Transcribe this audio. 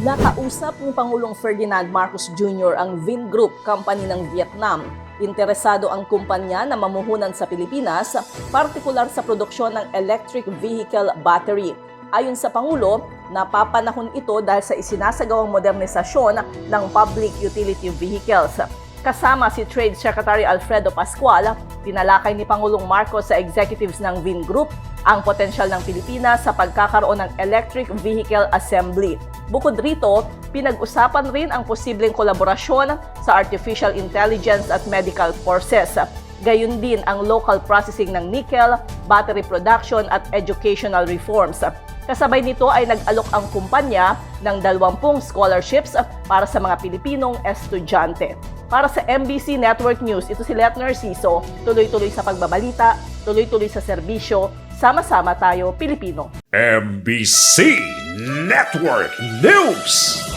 Nakausap ni Pangulong Ferdinand Marcos Jr. ang Vingroup Company ng Vietnam. Interesado ang kumpanya na mamuhunan sa Pilipinas, partikular sa produksyon ng electric vehicle battery. Ayon sa Pangulo, napapanahon ito dahil sa isinasagawang modernisasyon ng public utility vehicles. Kasama si Trade Secretary Alfredo Pascual, tinalakay ni Pangulong Marcos sa executives ng Vingroup ang potensyal ng Pilipinas sa pagkakaroon ng electric vehicle assembly. Bukod rito, pinag-usapan rin ang posibleng kolaborasyon sa artificial intelligence at medical forces. Gayun din ang local processing ng nickel, battery production at educational reforms. Kasabay nito ay nag-alok ang kumpanya ng 20 scholarships para sa mga Pilipinong estudyante. Para sa MBC Network News, ito si Let Narciso, tuloy-tuloy sa pagbabalita, tuloy-tuloy sa serbisyo, sama-sama tayo Pilipino. MBC Network News.